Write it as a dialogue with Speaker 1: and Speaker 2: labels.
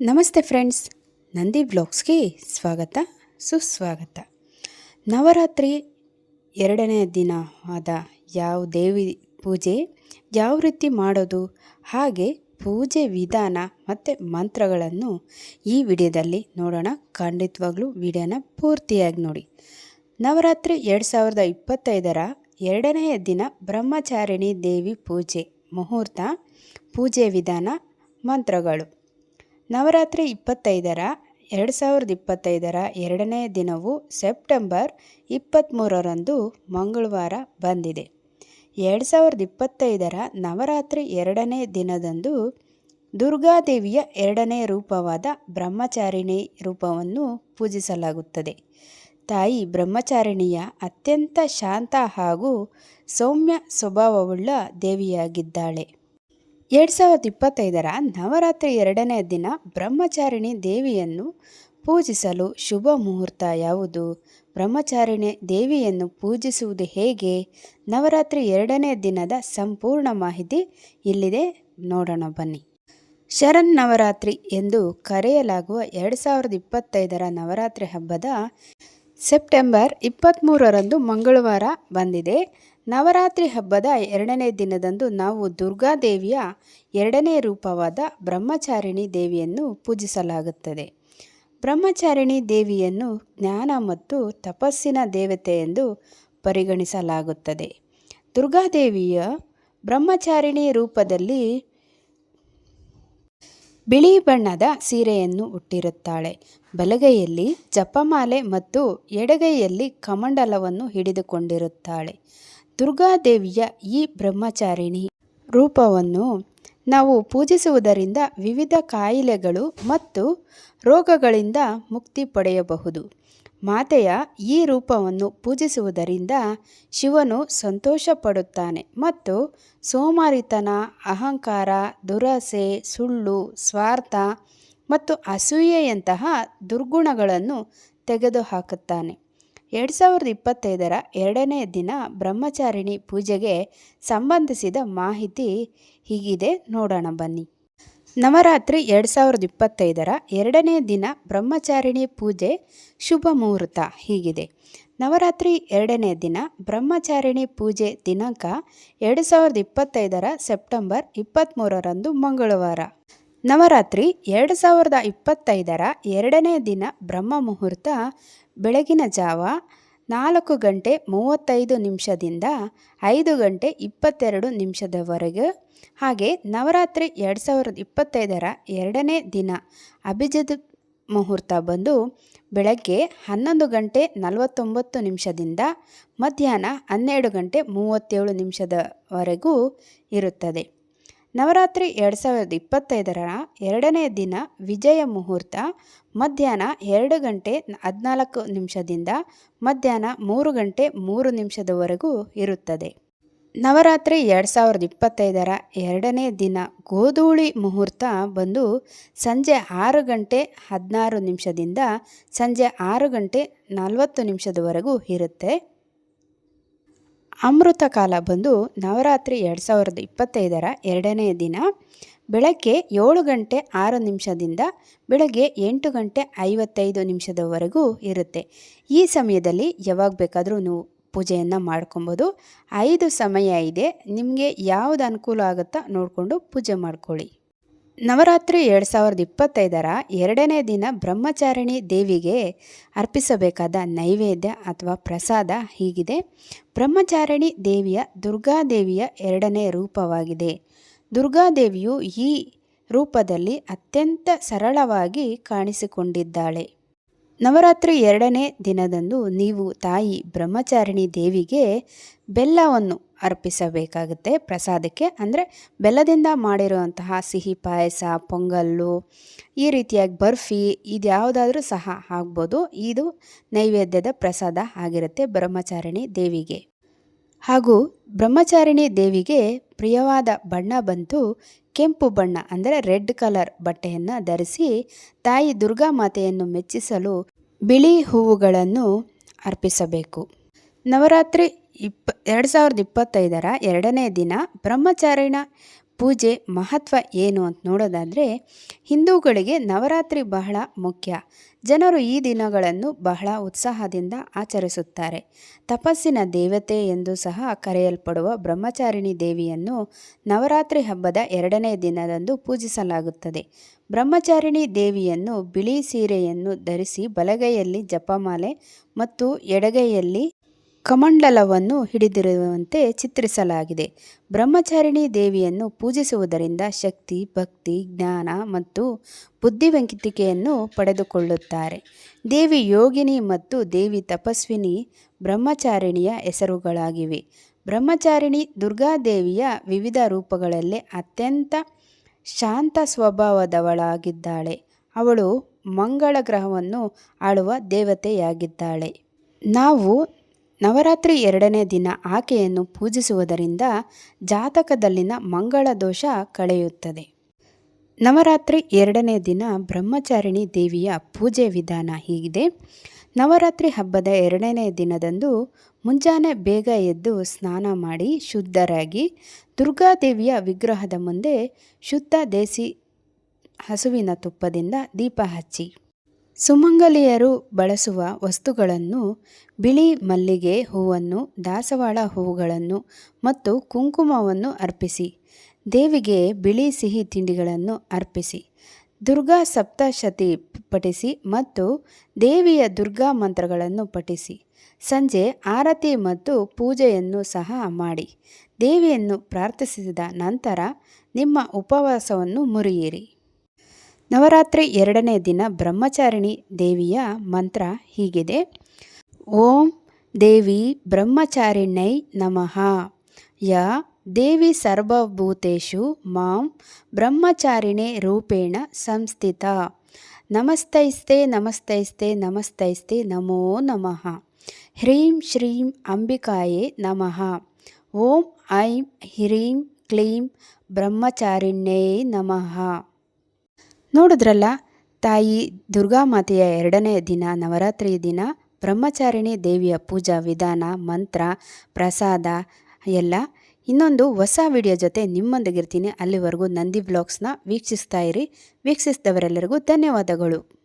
Speaker 1: ನಮಸ್ತೆ ಫ್ರೆಂಡ್ಸ್, ನಂದಿ ಬ್ಲಾಗ್ಸ್ಗೆ ಸ್ವಾಗತ, ಸುಸ್ವಾಗತ. ನವರಾತ್ರಿ ಎರಡನೇ ದಿನ ಆದ ಯಾವ ದೇವಿ ಪೂಜೆ, ಯಾವ ರೀತಿ ಮಾಡೋದು, ಹಾಗೆ ಪೂಜೆ ವಿಧಾನ ಮತ್ತು ಮಂತ್ರಗಳನ್ನು ಈ ವಿಡಿಯೋದಲ್ಲಿ ನೋಡೋಣ. ಖಂಡಿತವಾಗ್ಲೂ ವಿಡಿಯೋನ ಪೂರ್ತಿಯಾಗಿ ನೋಡಿ. ನವರಾತ್ರಿ ಎರಡು ಸಾವಿರದ ಇಪ್ಪತ್ತೈದರ ಎರಡನೆಯ ದಿನ ಬ್ರಹ್ಮಚಾರಿಣಿ ದೇವಿ ಪೂಜೆ ಮುಹೂರ್ತ, ಪೂಜೆ ವಿಧಾನ, ಮಂತ್ರಗಳು. ನವರಾತ್ರಿ ಇಪ್ಪತ್ತೈದರ, ಎರಡು ಸಾವಿರದ ಇಪ್ಪತ್ತೈದರ ಎರಡನೇ ದಿನವು ಸೆಪ್ಟೆಂಬರ್ ಇಪ್ಪತ್ತ್ಮೂರರಂದು ಮಂಗಳವಾರ ಬಂದಿದೆ. ಎರಡು ಸಾವಿರದ ಇಪ್ಪತ್ತೈದರ ನವರಾತ್ರಿ ಎರಡನೇ ದಿನದಂದು ದುರ್ಗಾದೇವಿಯ ಎರಡನೇ ರೂಪವಾದ ಬ್ರಹ್ಮಚಾರಿಣಿ ರೂಪವನ್ನು ಪೂಜಿಸಲಾಗುತ್ತದೆ. ತಾಯಿ ಬ್ರಹ್ಮಚಾರಿಣಿಯ ಅತ್ಯಂತ ಶಾಂತ ಹಾಗೂ ಸೌಮ್ಯ ಸ್ವಭಾವವುಳ್ಳ ದೇವಿಯಾಗಿದ್ದಾಳೆ. ಎರಡು ಸಾವಿರದ ಇಪ್ಪತ್ತೈದರ ನವರಾತ್ರಿ ಎರಡನೇ ದಿನ ಬ್ರಹ್ಮಚಾರಿಣಿ ದೇವಿಯನ್ನು ಪೂಜಿಸಲು ಶುಭ ಮುಹೂರ್ತ ಯಾವುದು? ಬ್ರಹ್ಮಚಾರಿಣಿ ದೇವಿಯನ್ನು ಪೂಜಿಸುವುದು ಹೇಗೆ? ನವರಾತ್ರಿ ಎರಡನೇ ದಿನದ ಸಂಪೂರ್ಣ ಮಾಹಿತಿ ಇಲ್ಲಿದೆ, ನೋಡೋಣ, ಬನ್ನಿ. ಶರಣ್ ನವರಾತ್ರಿ ಎಂದು ಕರೆಯಲಾಗುವ ಎರಡು ಸಾವಿರದ ಇಪ್ಪತ್ತೈದರ ನವರಾತ್ರಿ ಹಬ್ಬದ ಸೆಪ್ಟೆಂಬರ್ ಇಪ್ಪತ್ತ್ಮೂರರಂದು ಮಂಗಳವಾರ ಬಂದಿದೆ. ನವರಾತ್ರಿ ಹಬ್ಬದ ಎರಡನೇ ದಿನದಂದು ನಾವು ದುರ್ಗಾದೇವಿಯ ಎರಡನೇ ರೂಪವಾದ ಬ್ರಹ್ಮಚಾರಿಣಿ ದೇವಿಯನ್ನು ಪೂಜಿಸಲಾಗುತ್ತದೆ. ಬ್ರಹ್ಮಚಾರಿಣಿ ದೇವಿಯನ್ನು ಜ್ಞಾನ ಮತ್ತು ತಪಸ್ಸಿನ ದೇವತೆ ಎಂದು ಪರಿಗಣಿಸಲಾಗುತ್ತದೆ. ದುರ್ಗಾದೇವಿಯ ಬ್ರಹ್ಮಚಾರಿಣಿ ರೂಪದಲ್ಲಿ ಬಿಳಿ ಬಣ್ಣದ ಸೀರೆಯನ್ನು ಉಟ್ಟಿರುತ್ತಾಳೆ. ಬಲಗೈಯಲ್ಲಿ ಜಪಮಾಲೆ ಮತ್ತು ಎಡಗೈಯಲ್ಲಿ ಕಮಂಡಲವನ್ನು ಹಿಡಿದುಕೊಂಡಿರುತ್ತಾಳೆ. ದುರ್ಗಾದೇವಿಯ ಈ ಬ್ರಹ್ಮಚಾರಿಣಿ ರೂಪವನ್ನು ನಾವು ಪೂಜಿಸುವುದರಿಂದ ವಿವಿಧ ಕಾಯಿಲೆಗಳು ಮತ್ತು ರೋಗಗಳಿಂದ ಮುಕ್ತಿ ಪಡೆಯಬಹುದು. ಮಾತೆಯ ಈ ರೂಪವನ್ನು ಪೂಜಿಸುವುದರಿಂದ ಶಿವನು ಸಂತೋಷ ಪಡುತ್ತಾನೆ ಮತ್ತು ಸೋಮಾರಿತನ, ಅಹಂಕಾರ, ದುರಸೆ, ಸುಳ್ಳು, ಸ್ವಾರ್ಥ ಮತ್ತು ಅಸೂಯೆಯಂತಹ ದುರ್ಗುಣಗಳನ್ನು ತೆಗೆದುಹಾಕುತ್ತಾನೆ. ಎರಡು ಸಾವಿರದ ಇಪ್ಪತ್ತೈದರ ಎರಡನೇ ದಿನ ಬ್ರಹ್ಮಚಾರಿಣಿ ಪೂಜೆಗೆ ಸಂಬಂಧಿಸಿದ ಮಾಹಿತಿ ಹೀಗಿದೆ. ನೋಡೋಣ, ಬನ್ನಿ. ನವರಾತ್ರಿ ಎರಡು ಸಾವಿರದ ಇಪ್ಪತ್ತೈದರ ಎರಡನೇ ದಿನ ಬ್ರಹ್ಮಚಾರಿಣಿ ಪೂಜೆ ಶುಭ ಮುಹೂರ್ತ ಹೀಗಿದೆ. ನವರಾತ್ರಿ ಎರಡನೇ ದಿನ ಬ್ರಹ್ಮಚಾರಿಣಿ ಪೂಜೆ ದಿನಾಂಕ ಎರಡು ಸಾವಿರದ ಇಪ್ಪತ್ತೈದರ ಸೆಪ್ಟೆಂಬರ್ ಇಪ್ಪತ್ತ್ಮೂರರಂದು ಮಂಗಳವಾರ. ನವರಾತ್ರಿ ಎರಡು ಸಾವಿರದ ಇಪ್ಪತ್ತೈದರ ಎರಡನೇ ದಿನ ಬ್ರಹ್ಮ ಮುಹೂರ್ತ ಬೆಳಗಿನ ಜಾವ ನಾಲ್ಕು ಗಂಟೆ ಮೂವತ್ತೈದು ನಿಮಿಷದಿಂದ ಐದು ಗಂಟೆ ಇಪ್ಪತ್ತೆರಡು ನಿಮಿಷದವರೆಗೆ. ಹಾಗೆ ನವರಾತ್ರಿ ಎರಡು ಸಾವಿರದ ಇಪ್ಪತ್ತೈದರ ಎರಡನೇ ದಿನ ಅಭಿಜಿತ್ ಮುಹೂರ್ತ ಬಂದು ಬೆಳಗ್ಗೆ ಹನ್ನೊಂದು ಗಂಟೆ ನಲವತ್ತೊಂಬತ್ತು ನಿಮಿಷದಿಂದ ಮಧ್ಯಾಹ್ನ ಹನ್ನೆರಡು ಗಂಟೆ ಮೂವತ್ತೇಳು ನಿಮಿಷದವರೆಗೂ ಇರುತ್ತದೆ. ನವರಾತ್ರಿ ಎರಡು ಸಾವಿರದ ಇಪ್ಪತ್ತೈದರ ಎರಡನೇ ದಿನ ವಿಜಯ ಮುಹೂರ್ತ, ಮಧ್ಯಾಹ್ನ ಎರಡು ಗಂಟೆ ಹದಿನಾಲ್ಕು ನಿಮಿಷದಿಂದ ಮಧ್ಯಾಹ್ನ ಮೂರು ಗಂಟೆ ಮೂರು ನಿಮಿಷದವರೆಗೂ ಇರುತ್ತದೆ. ನವರಾತ್ರಿ ಎರಡು ಸಾವಿರದ ಇಪ್ಪತ್ತೈದರ ಎರಡನೇ ದಿನ ಗೋಧೂಳಿ ಮುಹೂರ್ತ ಬಂದು ಸಂಜೆ ಆರು ಗಂಟೆ ಹದಿನಾರು ನಿಮಿಷದಿಂದ ಸಂಜೆ ಆರು ಗಂಟೆ ನಲವತ್ತು ನಿಮಿಷದವರೆಗೂ ಇರುತ್ತೆ. ಅಮೃತ ಕಾಲ ಬಂದು ನವರಾತ್ರಿ ಎರಡು ಸಾವಿರದ ಇಪ್ಪತ್ತೈದರ ಎರಡನೇ ದಿನ. ಬೆಳಗ್ಗೆ ಏಳು ಗಂಟೆ ಆರು ನಿಮಿಷದಿಂದ ಬೆಳಗ್ಗೆ ಎಂಟು ಗಂಟೆ ಐವತ್ತೈದು ನಿಮಿಷದವರೆಗೂ ಇರುತ್ತೆ. ಈ ಸಮಯದಲ್ಲಿ ಯಾವಾಗ ಬೇಕಾದರೂ ನೀವು ಪೂಜೆಯನ್ನು ಮಾಡ್ಕೊಬೋದು. ಐದು ಸಮಯ ಇದೆ. ನಿಮಗೆ ಯಾವುದು ಅನುಕೂಲ ಆಗುತ್ತಾ ನೋಡಿಕೊಂಡು ಪೂಜೆ ಮಾಡ್ಕೊಳ್ಳಿ. ನವರಾತ್ರಿ ಎರಡು ಸಾವಿರದ ಇಪ್ಪತ್ತೈದರ ಎರಡನೇ ದಿನ ಬ್ರಹ್ಮಚಾರಿಣಿ ದೇವಿಗೆ ಅರ್ಪಿಸಬೇಕಾದ ನೈವೇದ್ಯ ಅಥವಾ ಪ್ರಸಾದ ಹೀಗಿದೆ. ಬ್ರಹ್ಮಚಾರಿಣಿ ದೇವಿಯ ದುರ್ಗಾದೇವಿಯ ಎರಡನೇ ರೂಪವಾಗಿದೆ. ದುರ್ಗಾದೇವಿಯು ಈ ರೂಪದಲ್ಲಿ ಅತ್ಯಂತ ಸರಳವಾಗಿ ಕಾಣಿಸಿಕೊಂಡಿದ್ದಾಳೆ. ನವರಾತ್ರಿ ಎರಡನೇ ದಿನದಂದು ನೀವು ತಾಯಿ ಬ್ರಹ್ಮಚಾರಿಣಿ ದೇವಿಗೆ ಬೆಲ್ಲವನ್ನು ಅರ್ಪಿಸಬೇಕಾಗುತ್ತೆ. ಪ್ರಸಾದಕ್ಕೆ ಅಂದರೆ ಬೆಲ್ಲದಿಂದ ಮಾಡಿರುವಂತಹ ಸಿಹಿ ಪಾಯಸ, ಪೊಂಗಲ್ಲು, ಈ ರೀತಿಯಾಗಿ ಬರ್ಫಿ ಇದು ಯಾವುದಾದ್ರೂ ಸಹ ಆಗ್ಬೋದು ಇದು ನೈವೇದ್ಯದ ಪ್ರಸಾದ ಆಗಿರುತ್ತೆ ಬ್ರಹ್ಮಚಾರಿಣಿ ದೇವಿಗೆ. ಹಾಗೂ ಬ್ರಹ್ಮಚಾರಿಣಿ ದೇವಿಗೆ ಪ್ರಿಯವಾದ ಬಣ್ಣ ಬಂತು ಕೆಂಪು ಬಣ್ಣ, ಅಂದರೆ ರೆಡ್ ಕಲರ್ ಬಟ್ಟೆಯನ್ನು ಧರಿಸಿ ತಾಯಿ ದುರ್ಗಾ ಮಾತೆಯನ್ನು ಮೆಚ್ಚಿಸಲು ಬಿಳಿ ಹೂವುಗಳನ್ನು ಅರ್ಪಿಸಬೇಕು. ನವರಾತ್ರಿ ಇಪ್ಪ, ಎರಡು ಸಾವಿರದ ಇಪ್ಪತ್ತೈದರ ಎರಡನೇ ದಿನ ಬ್ರಹ್ಮಚಾರಿಣ ಪೂಜೆ ಮಹತ್ವ ಏನು ಅಂತ ನೋಡೋದಾದರೆ, ಹಿಂದೂಗಳಿಗೆ ನವರಾತ್ರಿ ಬಹಳ ಮುಖ್ಯ. ಜನರು ಈ ದಿನಗಳನ್ನು ಬಹಳ ಉತ್ಸಾಹದಿಂದ ಆಚರಿಸುತ್ತಾರೆ. ತಪಸ್ಸಿನ ದೇವತೆ ಎಂದು ಸಹ ಕರೆಯಲ್ಪಡುವ ಬ್ರಹ್ಮಚಾರಿಣಿ ದೇವಿಯನ್ನು ನವರಾತ್ರಿ ಹಬ್ಬದ ಎರಡನೇ ದಿನದಂದು ಪೂಜಿಸಲಾಗುತ್ತದೆ. ಬ್ರಹ್ಮಚಾರಿಣಿ ದೇವಿಯನ್ನು ಬಿಳಿ ಸೀರೆಯನ್ನು ಧರಿಸಿ ಬಲಗೈಯಲ್ಲಿ ಜಪಮಾಲೆ ಮತ್ತು ಎಡಗೈಯಲ್ಲಿ ಕಮಂಡಲವನ್ನು ಹಿಡಿದಿರುವಂತೆ ಚಿತ್ರಿಸಲಾಗಿದೆ. ಬ್ರಹ್ಮಚಾರಿಣಿ ದೇವಿಯನ್ನು ಪೂಜಿಸುವುದರಿಂದ ಶಕ್ತಿ, ಭಕ್ತಿ, ಜ್ಞಾನ ಮತ್ತು ಬುದ್ಧಿವಂತಿಕೆಯನ್ನು ಪಡೆದುಕೊಳ್ಳುತ್ತಾರೆ. ದೇವಿ ಯೋಗಿನಿ ಮತ್ತು ದೇವಿ ತಪಸ್ವಿನಿ ಬ್ರಹ್ಮಚಾರಿಣಿಯ ಹೆಸರುಗಳಾಗಿವೆ. ಬ್ರಹ್ಮಚಾರಿಣಿ ದುರ್ಗಾದೇವಿಯ ವಿವಿಧ ರೂಪಗಳಲ್ಲಿ ಅತ್ಯಂತ ಶಾಂತ ಸ್ವಭಾವದವಳಾಗಿದ್ದಾಳೆ. ಅವಳು ಮಂಗಳ ಗ್ರಹವನ್ನು ಆಳುವ ದೇವತೆಯಾಗಿದ್ದಾಳೆ. ನಾವು ನವರಾತ್ರಿ ಎರಡನೇ ದಿನ ಆಕೆಯನ್ನು ಪೂಜಿಸುವುದರಿಂದ ಜಾತಕದಲ್ಲಿನ ಮಂಗಳ ದೋಷ ಕಳೆಯುತ್ತದೆ. ನವರಾತ್ರಿ ಎರಡನೇ ದಿನ ಬ್ರಹ್ಮಚಾರಿಣಿ ದೇವಿಯ ಪೂಜೆ ವಿಧಾನ ಹೀಗಿದೆ. ನವರಾತ್ರಿ ಹಬ್ಬದ ಎರಡನೇ ದಿನದಂದು ಮುಂಜಾನೆ ಬೇಗ ಎದ್ದು ಸ್ನಾನ ಮಾಡಿ ಶುದ್ಧರಾಗಿ ದುರ್ಗಾದೇವಿಯ ವಿಗ್ರಹದ ಮುಂದೆ ಶುದ್ಧ ದೇಸಿ ಹಸುವಿನ ತುಪ್ಪದಿಂದ ದೀಪ ಹಚ್ಚಿ ಸುಮಂಗಲಿಯರು ಬಳಸುವ ವಸ್ತುಗಳನ್ನು ಬಿಳಿ ಮಲ್ಲಿಗೆ ಹೂವನ್ನು, ದಾಸವಾಳ ಹೂವುಗಳನ್ನು ಮತ್ತು ಕುಂಕುಮವನ್ನು ಅರ್ಪಿಸಿ. ದೇವಿಗೆ ಬಿಳಿ ಸಿಹಿ ತಿಂಡಿಗಳನ್ನು ಅರ್ಪಿಸಿ. ದುರ್ಗಾ ಸಪ್ತಶತಿ ಪಠಿಸಿ ಮತ್ತು ದೇವಿಯ ದುರ್ಗಾ ಮಂತ್ರಗಳನ್ನು ಪಠಿಸಿ. ಸಂಜೆ ಆರತಿ ಮತ್ತು ಪೂಜೆಯನ್ನು ಸಹ ಮಾಡಿ. ದೇವಿಯನ್ನು ಪ್ರಾರ್ಥಿಸಿದ ನಂತರ ನಿಮ್ಮ ಉಪವಾಸವನ್ನು ಮುರಿಯಿರಿ. ನವರಾತ್ರಿ ಎರಡನೇ ದಿನ ಬ್ರಹ್ಮಚಾರಿಣಿ ದೇವಿಯ ಮಂತ್ರ ಹೀಗಿದೆ. ಓಂ ದೇವಿ ಬ್ರಹ್ಮಚಾರಿಣ್ಯೈ ನಮಃ. ಯ ದೇವಿ ಸರ್ವಭೂತೇಷು ಮಾಂ ಬ್ರಹ್ಮಚಾರಿಣೆ ರೂಪೇಣ ಸಂಸ್ಥಿತ. ನಮಸ್ತೈಸ್ತೆ ನಮಸ್ತೈಸ್ತೆ ನಮಸ್ತೈಸ್ತೆ ನಮೋ ನಮಃ. ಹ್ರೀಂ ಶ್ರೀಂ ಅಂಬಿಕಾಯೇ ನಮಃ. ಓಂ ಐಂ ಹ್ರೀಂ ಕ್ಲೀಂ ಬ್ರಹ್ಮಚಾರಿಣ್ಯೇ ನಮಃ. ನೋಡಿದ್ರಲ್ಲ, ತಾಯಿ ದುರ್ಗಾ ಮಾತೆಯ ಎರಡನೇ ದಿನ ನವರಾತ್ರಿಯ ದಿನ ಬ್ರಹ್ಮಚಾರಿಣಿ ದೇವಿಯ ಪೂಜಾ ವಿಧಾನ, ಮಂತ್ರ, ಪ್ರಸಾದ ಎಲ್ಲ ಇನ್ನೊಂದು ಹೊಸ ವಿಡಿಯೋ ಜೊತೆ ನಿಮ್ಮೊಂದಿಗಿರ್ತೀನಿ. ಅಲ್ಲಿವರೆಗೂ ನಂದಿ ಬ್ಲಾಗ್ಸ್ನ ವೀಕ್ಷಿಸ್ತಾ ಇರಿ. ವೀಕ್ಷಿಸಿದವರೆಲ್ಲರಿಗೂ ಧನ್ಯವಾದಗಳು.